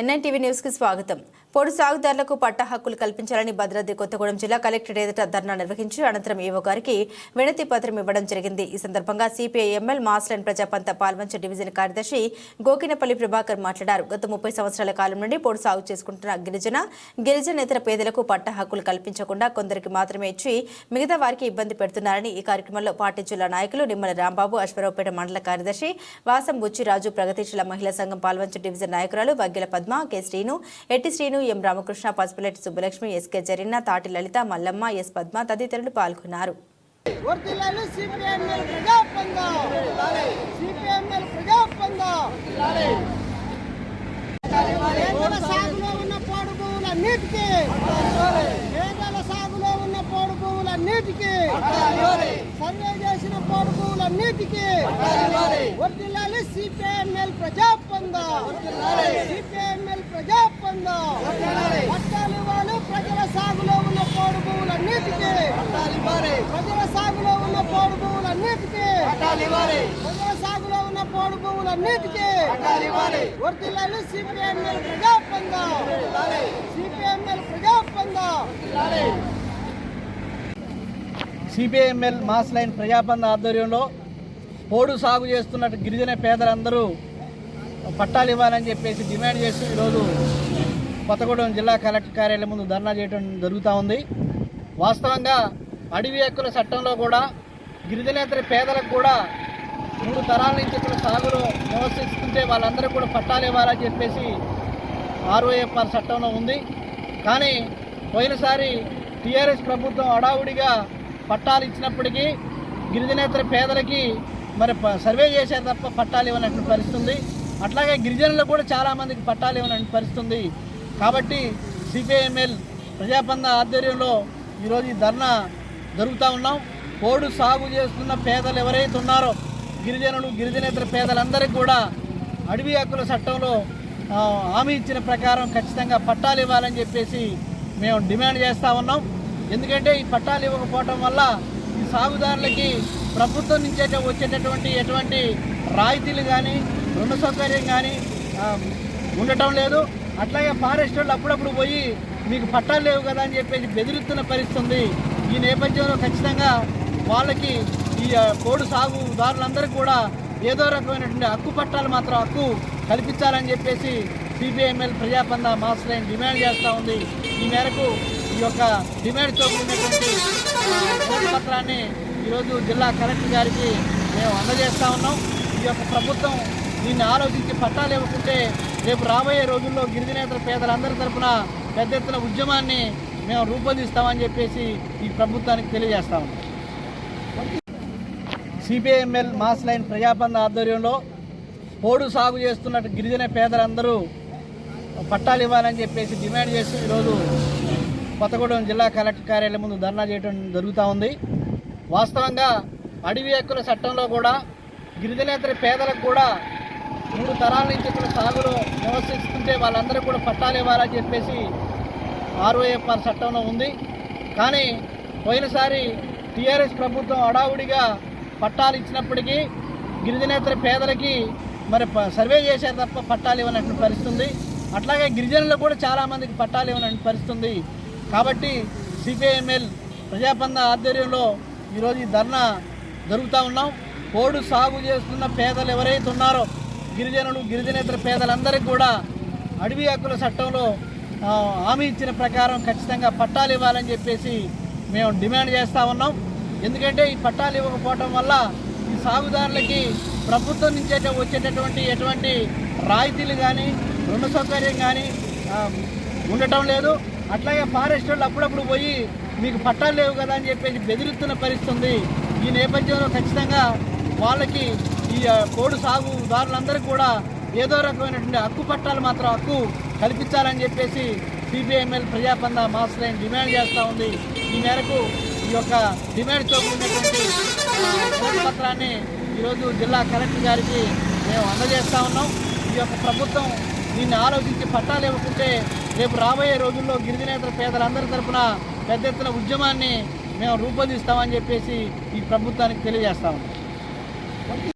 NITV న్యూస్కి స్వాగతం. పొడి సాగుదారులకు పట్ట హక్కులు కల్పించాలని భద్రాద్రి కొత్తగూడెం జిల్లా కలెక్టర్ ఎదుట ధర్నా నిర్వహించి అనంతరం ఈవో గారికి వినతి పత్రం ఇవ్వడం జరిగింది. ఈ సందర్భంగా CPI ML Mass Line Prajapantha Palvancha division కార్యదర్శి గోకినపల్లి ప్రభాకర్ మాట్లాడారు. గత ముప్పై సంవత్సరాల కాలం నుండి పొడి సాగు చేసుకుంటున్న గిరిజన గిరిజనేతర పేదలకు పట్ట హక్కులు కల్పించకుండా కొందరికి మాత్రమే ఇచ్చి మిగతా వారికి ఇబ్బంది పెడుతున్నారని ఈ కార్యక్రమంలో పార్టీ జిల్లా నాయకులు నిమ్మల రాంబాబు అశ్వరావుపేట మండల కార్యదర్శి వాసం బుచ్చిరాజు ప్రగతిశీల మహిళా సంఘం పాల్వంచ డివిజన్ నాయకురాలు వగ్గిల Padma K Srinu Etti Srinu M Ramakrishna Pasupuletti Subbalakshmi SK Jarinna Thati Lalitha Mallamma yes Padma తదితరులు పాల్గొన్నారు. సాగులో ఉన్న పోడు భూములన్నిటికీ సాగులో ఉన్న పోడు భూములన్నిటికీ పోడు భూములన్నిటికీ వర్దిల్లాలి సిపిఎంఎల్ ప్రజాపంద సిపిఎంఎల్ ప్రజాపంద పట్టాలు ఇవ్వాలి ప్రజల సాగులో ఉన్న పోడు భూములన్నిటికీ ప్రజల సాగులో ఉన్న పోడు భూములన్నిటికీ ప్రజల సాగులో ఉన్న పోడు భూములన్నిటికీ వర్దిల్లాలి CPML Prajapantha CPML Prajapantha CPIML Mass Line Prajapantha ఆధ్వర్యంలో పోడు సాగు చేస్తున్న గిరిజన పేదలందరూ పట్టాలు ఇవ్వాలని చెప్పేసి డిమాండ్ చేస్తూ ఈరోజు కొత్తగూడెం జిల్లా కలెక్టర్ కార్యాలయం ముందు ధర్నా చేయడం జరుగుతూ ఉంది. వాస్తవంగా అడవి హక్కుల చట్టంలో కూడా గిరిజనేతర పేదలకు కూడా మూడు తరాల నుంచి ఇక్కడ సాగులో నివసిస్తుంటే వాళ్ళందరూ కూడా పట్టాలు ఇవ్వాలని చెప్పేసి ఆర్ఓఎఫ్ఆర్ చట్టంలో ఉంది. కానీ పోయినసారి టీఆర్ఎస్ ప్రభుత్వం అడావుడిగా పట్టాలు ఇచ్చినప్పటికీ గిరిజనేతర పేదలకి మరి ప- సర్వే చేశారు తప్ప పట్టాలు ఇవ్వనటువంటి పరిస్థితి ఉంది అట్లాగే గిరిజనులకు కూడా చాలామందికి పట్టాలు ఇవ్వనటువంటి పరిస్థితి ఉంది కాబట్టి సిపిఐఎంఎల్ ప్రజాపంద ఆధ్వర్యంలో ఈరోజు ఈ ధర్నా జరుగుతూ ఉన్నాం. పోడు సాగు చేస్తున్న పేదలు ఎవరైతే ఉన్నారో గిరిజనులు గిరిజనేతర పేదలందరికీ కూడా అడవి హక్కుల చట్టంలో హామీ ఇచ్చిన ప్రకారం ఖచ్చితంగా పట్టాలు ఇవ్వాలని చెప్పేసి మేము డిమాండ్ చేస్తూ ఉన్నాం. ఎందుకంటే ఈ పట్టాలు ఇవ్వకపోవటం వల్ల ఈ సాగుదారులకి ప్రభుత్వం నుంచి వచ్చేటటువంటి ఎటువంటి రాయితీలు కానీ రుణ సౌకర్యం కానీ ఉండటం లేదు. అట్లాగే ఫారెస్ట్ వాళ్ళు అప్పుడప్పుడు పోయి మీకు పట్టాలు లేవు కదా అని చెప్పేసి బెదిరిస్తున్న పరిస్థితుంది ఈ నేపథ్యంలో ఖచ్చితంగా వాళ్ళకి ఈ కోడు సాగుదారులందరూ కూడా ఏదో రకమైనటువంటి హక్కు పట్టాలు మాత్రం హక్కు కల్పించాలని చెప్పేసి సిపిఐఎంఎల్ ప్రజాపంద మాస్టర్ డిమాండ్ చేస్తూ ఉంది. ఈ మేరకు యొక్క డిమాండ్తో కూడినటువంటి పత్రాన్ని ఈరోజు జిల్లా కలెక్టర్ గారికి మేము అందజేస్తూ ఉన్నాం. ఈ యొక్క ప్రభుత్వం దీన్ని ఆలోచించి పట్టాలు ఇవ్వకుంటే రేపు రాబోయే రోజుల్లో గిరిజనేతర పేదలందరి తరపున పెద్ద ఎత్తున ఉద్యమాన్ని మేము రూపొందిస్తామని చెప్పేసి ఈ ప్రభుత్వానికి తెలియజేస్తా ఉన్నాం. సిపిఐఎంఎల్ మాస్ లైన్ ప్రజాబంధ ఆధ్వర్యంలో పోడు సాగు చేస్తున్న గిరిజన పేదలందరూ పట్టాలు ఇవ్వాలని చెప్పేసి డిమాండ్ చేస్తూ ఈరోజు కొత్తగూడెం జిల్లా కలెక్టర్ కార్యాలయం ముందు ధర్నా చేయడం జరుగుతూ ఉంది. వాస్తవంగా అడవి హక్కుల చట్టంలో కూడా గిరిజనేతర పేదలకు కూడా మూడు తరాల నుంచి ఇక్కడ సాగులో నివసిస్తుంటే వాళ్ళందరూ కూడా పట్టాలు ఇవ్వాలని చెప్పేసి ఆర్ఓఎఫ్ఆర్ చట్టంలో ఉంది. కానీ పోయినసారి టీఆర్ఎస్ ప్రభుత్వం అడావుడిగా పట్టాలు ఇచ్చినప్పటికీ గిరిజనేతర పేదలకి మరి సర్వే చేశారు తప్ప పట్టాలు ఇవ్వనటువంటి పరిస్థితి ఉంది అట్లాగే గిరిజనులకు కూడా చాలామందికి పట్టాలు ఇవ్వనటువంటి పరిస్థితి ఉంది కాబట్టి సిపిఐఎంఎల్ ప్రజాపంద ఆధ్వర్యంలో ఈరోజు ఈ ధర్నా జరుగుతూ ఉన్నాం. కోడు సాగు చేస్తున్న పేదలు ఎవరైతే ఉన్నారో గిరిజనులు గిరిజనేతర పేదలందరికీ కూడా అడవి హక్కుల చట్టంలో హామీ ఇచ్చిన ప్రకారం ఖచ్చితంగా పట్టాలు ఇవ్వాలని చెప్పేసి మేము డిమాండ్ చేస్తూ ఉన్నాం. ఎందుకంటే ఈ పట్టాలు ఇవ్వకపోవటం వల్ల ఈ సాగుదారులకి ప్రభుత్వం నుంచి వచ్చేటటువంటి ఎటువంటి రాయితీలు కానీ రుణ సౌకర్యం కానీ ఉండటం లేదు. అట్లాగే ఫారెస్ట్ వాళ్ళు అప్పుడప్పుడు పోయి మీకు పట్టాలు లేవు కదా అని చెప్పేసి బెదిరిస్తున్న పరిస్థితి ఉంది. ఈ నేపథ్యంలో ఖచ్చితంగా వాళ్ళకి ఈ కోడు పోడు సాగుదారులందరికీ కూడా ఏదో రకమైనటువంటి హక్కు పట్టాలు మాత్రం హక్కు కల్పించాలని చెప్పేసి CPIML Prajapantha Mass Line demand చేస్తూ ఉంది. ఈ మేరకు ఈ యొక్క డిమాండ్తో కూడినటువంటి ఆ, పత్రాన్ని ఈరోజు జిల్లా కలెక్టర్ గారికి మేము అందజేస్తూ ఉన్నాం. ఈ యొక్క ప్రభుత్వం దీన్ని ఆలోచించి పట్టాలు ఇవ్వకుంటే రేపు రాబోయే రోజుల్లో గిరిజనేతర పేదలందరి తరఫున పెద్ద ఎత్తున ఉద్యమాన్ని మేము రూపొందిస్తామని చెప్పేసి ఈ ప్రభుత్వానికి తెలియజేస్తాము